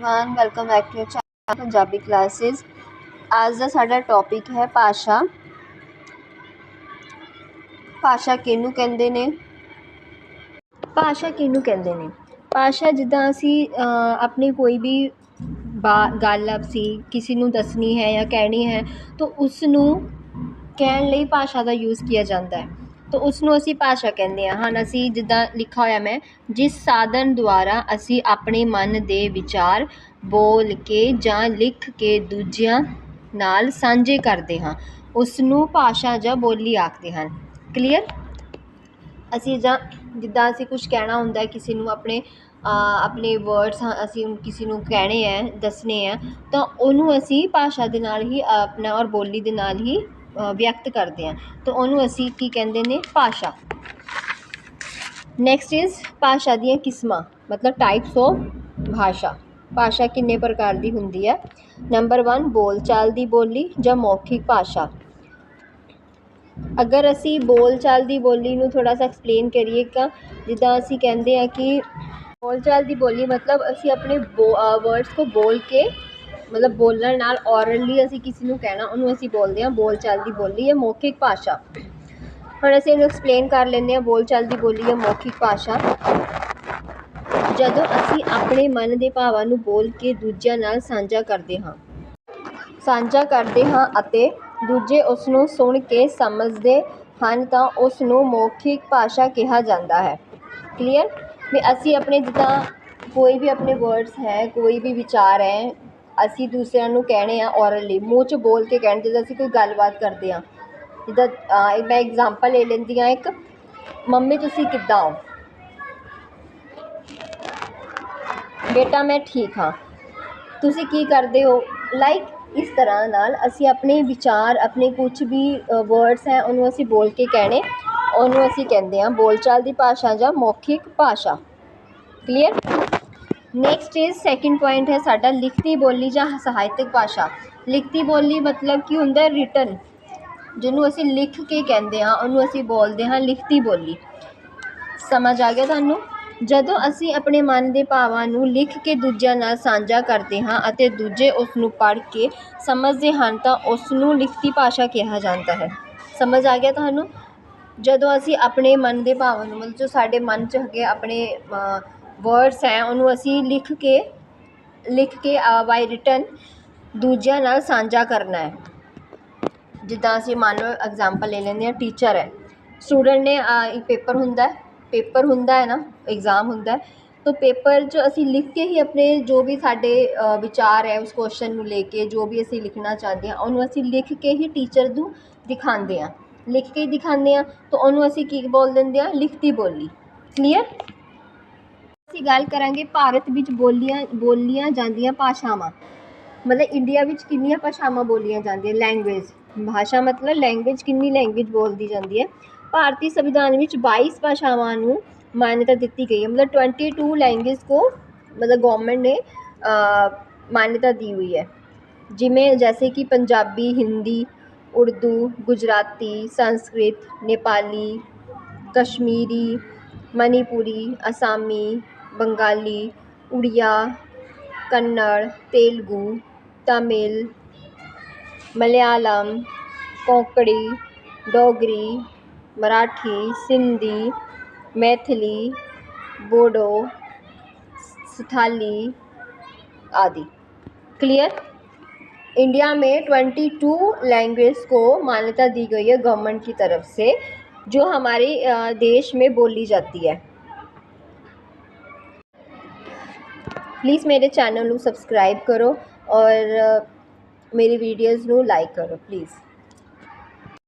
everyone welcome back to channel Punjabi classes ਅੱਜ ਦਾ ਸਾਡਾ ਟੌਪਿਕ ਹੈ ਭਾਸ਼ਾ ਭਾਸ਼ਾ ਕਿਹਨੂੰ ਕਹਿੰਦੇ ਨੇ ਭਾਸ਼ਾ ਕਿਹਨੂੰ ਕਹਿੰਦੇ ਨੇ ਭਾਸ਼ਾ ਜਿੱਦਾਂ ਅਸੀਂ ਅ, ਆਪਣੀ ਕੋਈ ਵੀ ਬਾ ਗੱਲ ਅਸੀਂ ਕਿਸੇ ਨੂੰ ਦੱਸਣੀ ਹੈ ਜਾਂ ਕਹਿਣੀ ਹੈ ਤਾਂ ਉਸ ਨੂੰ ਕਹਿਣ ਲਈ ਭਾਸ਼ਾ ਦਾ ਯੂਜ਼ ਕੀਤਾ ਜਾਂਦਾ ਹੈ ਤਾਂ ਉਸ ਨੂੰ ਅਸੀਂ ਭਾਸ਼ਾ ਕਹਿੰਦੇ ਹਾਂ। ਹਨ ਅਸੀਂ ਜਿੱਦਾਂ ਲਿਖਿਆ ਹੋਇਆ ਮੈਂ, ਜਿਸ ਸਾਧਨ ਦੁਆਰਾ ਅਸੀਂ ਆਪਣੇ ਮਨ ਦੇ ਵਿਚਾਰ ਬੋਲ ਕੇ ਜਾਂ ਲਿਖ ਕੇ ਦੂਜਿਆਂ ਨਾਲ ਸਾਂਝੇ ਕਰਦੇ ਹਾਂ ਉਸ ਨੂੰ ਭਾਸ਼ਾ ਜਾਂ ਬੋਲੀ ਆਖਦੇ ਹਨ। ਕਲੀਅਰ ਅਸੀਂ ਜਾਂ ਜਿੱਦਾਂ ਅਸੀਂ ਕੁਝ ਕਹਿਣਾ ਹੁੰਦਾ, ਕਿਸੇ ਨੂੰ ਆਪਣੇ ਆਪਣੇ ਵਰਡਸ ਅਸੀਂ ਕਿਸੇ ਨੂੰ ਕਹਿਣੇ ਹੈ, ਦੱਸਣੇ ਹੈ, ਤਾਂ ਉਹਨੂੰ ਅਸੀਂ ਭਾਸ਼ਾ ਦੇ ਨਾਲ ਹੀ ਆਪਣਾ ਔਰ ਬੋਲੀ ਦੇ ਨਾਲ ਹੀ ਵਿਅਕਤ ਕਰਦੇ ਹਾਂ। ਤਾਂ ਉਹਨੂੰ ਅਸੀਂ ਕੀ ਕਹਿੰਦੇ ਨੇ? ਭਾਸ਼ਾ। ਨੈਕਸਟ ਇਜ਼ ਭਾਸ਼ਾ ਦੀਆਂ ਕਿਸਮਾਂ, ਮਤਲਬ ਟਾਈਪਸ ਆਫ ਭਾਸ਼ਾ। ਭਾਸ਼ਾ ਕਿੰਨੇ ਪ੍ਰਕਾਰ ਦੀ ਹੁੰਦੀ ਹੈ? ਨੰਬਰ 1 ਬੋਲਚਾਲ ਦੀ ਬੋਲੀ ਜਾਂ ਮੌਖਿਕ ਭਾਸ਼ਾ। ਅਗਰ ਅਸੀਂ ਬੋਲਚਾਲ ਦੀ ਬੋਲੀ ਨੂੰ ਥੋੜਾ ਸਾ ਐਕਸਪਲੇਨ ਕਰੀਏ ਤਾਂ, ਜਿੱਦਾਂ ਅਸੀਂ ਕਹਿੰਦੇ ਆ ਕਿ ਬੋਲਚਾਲ ਦੀ ਬੋਲੀ ਮਤਲਬ ਅਸੀਂ ਆਪਣੇ ਵਰਡਸ ਕੋ ਬੋਲ ਕੇ ਮਤਲਬ ਬੋਲਣ ਨਾਲ ਔਰਲੀ ਅਸੀਂ ਕਿਸੇ ਨੂੰ ਕਹਿਣਾ, ਉਹਨੂੰ ਅਸੀਂ ਬੋਲਦੇ ਹਾਂ ਬੋਲਚਾਲ ਦੀ ਬੋਲੀ ਹੈ ਮੌਖਿਕ ਭਾਸ਼ਾ। ਹੁਣ ਅਸੀਂ ਇਹਨੂੰ ਐਕਸਪਲੇਨ ਕਰ ਲੈਂਦੇ ਹਾਂ ਬੋਲਚਾਲ ਦੀ ਬੋਲੀ ਹੈ ਮੌਖਿਕ ਭਾਸ਼ਾ। ਜਦੋਂ ਅਸੀਂ ਆਪਣੇ ਮਨ ਦੇ ਭਾਵਾਂ ਨੂੰ ਬੋਲ ਕੇ ਦੂਜਿਆਂ ਨਾਲ ਸਾਂਝਾ ਕਰਦੇ ਹਾਂ, ਸਾਂਝਾ ਕਰਦੇ ਹਾਂ ਅਤੇ ਦੂਜੇ ਉਸ ਨੂੰ ਸੁਣ ਕੇ ਸਮਝਦੇ ਹਨ ਤਾਂ ਉਸ ਨੂੰ ਮੌਖਿਕ ਭਾਸ਼ਾ ਕਿਹਾ ਜਾਂਦਾ ਹੈ। ਕਲੀਅਰ ਵੀ ਅਸੀਂ ਆਪਣੇ ਜਿੱਦਾਂ ਕੋਈ ਵੀ ਆਪਣੇ ਵਰਡਸ ਹੈ, ਕੋਈ ਵੀ ਵਿਚਾਰ ਹੈ ਅਸੀਂ ਦੂਸਰਿਆਂ ਨੂੰ ਕਹਿਣੇ ਆ ਔਰਲੀ ਮੂੰਹ 'ਚ ਬੋਲ ਕੇ ਕਹਿਣ ਜਦੋਂ ਅਸੀਂ ਕੋਈ ਗੱਲਬਾਤ ਕਰਦੇ ਹਾਂ ਜਿੱਦਾਂ ਮੈਂ ਇਗਜ਼ਾਮਪਲ ਲੈ ਲੈਂਦੀ ਹਾਂ ਇੱਕ। ਮੰਮੀ, ਤੁਸੀਂ ਕਿੱਦਾਂ ਹੋ? ਬੇਟਾ, ਮੈਂ ਠੀਕ ਹਾਂ। ਤੁਸੀਂ ਕੀ ਕਰਦੇ ਹੋ? ਲਾਈਕ ਇਸ ਤਰ੍ਹਾਂ ਨਾਲ ਅਸੀਂ ਆਪਣੇ ਵਿਚਾਰ, ਆਪਣੇ ਕੁਝ ਵੀ ਵਰਡਸ ਹੈ, ਉਹਨੂੰ ਅਸੀਂ ਬੋਲ ਕੇ ਕਹਿਣੇ। ਉਹਨੂੰ ਅਸੀਂ ਕਹਿੰਦੇ ਹਾਂ ਬੋਲਚਾਲ ਦੀ ਭਾਸ਼ਾ ਜਾਂ ਮੌਖਿਕ ਭਾਸ਼ਾ। Clear next is second point ਹੈ ਸਾਡਾ ਲਿਖਤੀ ਬੋਲੀ ਜਾਂ ਸਹਾਇਤਕ ਭਾਸ਼ਾ। ਲਿਖਤੀ ਬੋਲੀ ਮਤਲਬ ਕੀ ਹੁੰਦਾ ਰਿਟਨ ਜਿਹਨੂੰ ਅਸੀਂ ਲਿਖ ਕੇ ਕਹਿੰਦੇ ਹਾਂ, ਉਹਨੂੰ ਅਸੀਂ ਬੋਲਦੇ ਹਾਂ ਲਿਖਤੀ ਬੋਲੀ। ਸਮਝ ਆ ਗਿਆ ਤੁਹਾਨੂੰ? ਜਦੋਂ ਅਸੀਂ ਆਪਣੇ ਮਨ ਦੇ ਭਾਵਾਂ ਨੂੰ ਲਿਖ ਕੇ ਦੂਜਿਆਂ ਨਾਲ ਸਾਂਝਾ ਕਰਦੇ ਹਾਂ ਅਤੇ ਦੂਜੇ ਉਸ ਨੂੰ ਪੜ੍ਹ ਕੇ ਸਮਝਦੇ ਹਨ, ਤਾਂ ਉਸ ਨੂੰ ਲਿਖਤੀ ਭਾਸ਼ਾ ਕਿਹਾ ਜਾਂਦਾ ਹੈ। ਸਮਝ ਆ ਗਿਆ ਤੁਹਾਨੂੰ? ਜਦੋਂ ਅਸੀਂ ਆਪਣੇ ਮਨ ਦੇ ਭਾਵਾਂ ਨੂੰ, ਮਤਲਬ ਜੋ ਸਾਡੇ ਮਨ 'ਚ ਹੈਗੇ ਆਪਣੇ ਵਰਡਸ ਹੈ, ਉਹਨੂੰ ਅਸੀਂ ਲਿਖ ਕੇ ਲਿਖ ਕੇ ਬਾਈ ਰਿਟਨ ਦੂਜਿਆਂ ਨਾਲ ਸਾਂਝਾ ਕਰਨਾ ਹੈ। ਜਿੱਦਾਂ ਅਸੀਂ ਮੰਨ ਲਓ ਐਗਜ਼ਾਮਪਲ ਲੈ ਲੈਂਦੇ ਹਾਂ ਟੀਚਰ ਹੈ। ਸਟੂਡੈਂਟ ਨੇ ਇੱਕ ਪੇਪਰ ਹੁੰਦਾ ਪੇਪਰ ਹੁੰਦਾ ਹੈ ਨਾ ਇਗਜ਼ਾਮ ਹੁੰਦਾ ਹੈ। ਤਾਂ ਪੇਪਰ 'ਚ ਅਸੀਂ ਲਿਖ ਕੇ ਹੀ ਆਪਣੇ ਜੋ ਵੀ ਸਾਡੇ ਵਿਚਾਰ ਹੈ, ਉਸ ਕੁਸ਼ਚਨ ਨੂੰ ਲੈ ਕੇ ਜੋ ਵੀ ਅਸੀਂ ਲਿਖਣਾ ਚਾਹੁੰਦੇ ਹਾਂ, ਉਹਨੂੰ ਅਸੀਂ ਲਿਖ ਕੇ ਹੀ ਟੀਚਰ ਨੂੰ ਦਿਖਾਉਂਦੇ ਹਾਂ। ਲਿਖ ਕੇ ਹੀ ਦਿਖਾਉਂਦੇ ਹਾਂ, ਤਾਂ ਉਹਨੂੰ ਅਸੀਂ ਕੀ ਬੋਲ ਦਿੰਦੇ ਹਾਂ? ਲਿਖਤੀ ਬੋਲੀ। ਕਲੀਅਰ ਅਸੀਂ ਗੱਲ ਕਰਾਂਗੇ ਭਾਰਤ ਵਿੱਚ ਬੋਲੀਆਂ ਬੋਲੀਆਂ ਜਾਂਦੀਆਂ ਭਾਸ਼ਾਵਾਂ। ਮਤਲਬ ਇੰਡੀਆ ਵਿੱਚ ਕਿੰਨੀਆਂ ਭਾਸ਼ਾਵਾਂ ਬੋਲੀਆਂ ਜਾਂਦੀਆਂ? ਲੈਂਗੁਏਜ ਭਾਸ਼ਾ ਮਤਲਬ ਲੈਂਗੁਏਜ ਕਿੰਨੀ ਲੈਂਗੁਏਜ ਬੋਲਦੀ ਜਾਂਦੀ ਹੈ? ਭਾਰਤੀ ਸੰਵਿਧਾਨ ਵਿੱਚ ਬਾਈਸ ਭਾਸ਼ਾਵਾਂ ਨੂੰ ਮਾਨਤਾ ਦਿੱਤੀ ਗਈ ਹੈ। ਮਤਲਬ ਟਵੈਂਟੀ ਟੂ ਲੈਂਗੁਏਜ ਕੋ ਮਤਲਬ ਗਵਰਨਮੈਂਟ ਨੇ ਮਾਨਤਾ ਦੀ ਹੋਈ ਹੈ। ਜਿਵੇਂ ਜੈਸੇ ਕਿ ਪੰਜਾਬੀ, ਹਿੰਦੀ, ਉਰਦੂ, ਗੁਜਰਾਤੀ, ਸੰਸਕ੍ਰਿਤ, ਨੇਪਾਲੀ, ਕਸ਼ਮੀਰੀ, ਮਨੀਪੁਰੀ, ਅਸਾਮੀ बंगाली, उड़िया, कन्नड़, तेलुगु, तमिल, मलयालम, कोंकणी, डोगरी, मराठी, सिंधी, मैथिली, बोडो, स्थाली आदि। क्लियर इंडिया में 22 लैंग्वेज को मान्यता दी गई है गवर्नमेंट की तरफ़ से, जो हमारे देश में बोली जाती है। ਪਲੀਜ਼ ਮੇਰੇ ਚੈਨਲ ਨੂੰ ਸਬਸਕ੍ਰਾਈਬ ਕਰੋ ਔਰ ਮੇਰੀ ਵੀਡੀਓਜ਼ ਨੂੰ ਲਾਈਕ ਕਰੋ ਪਲੀਜ਼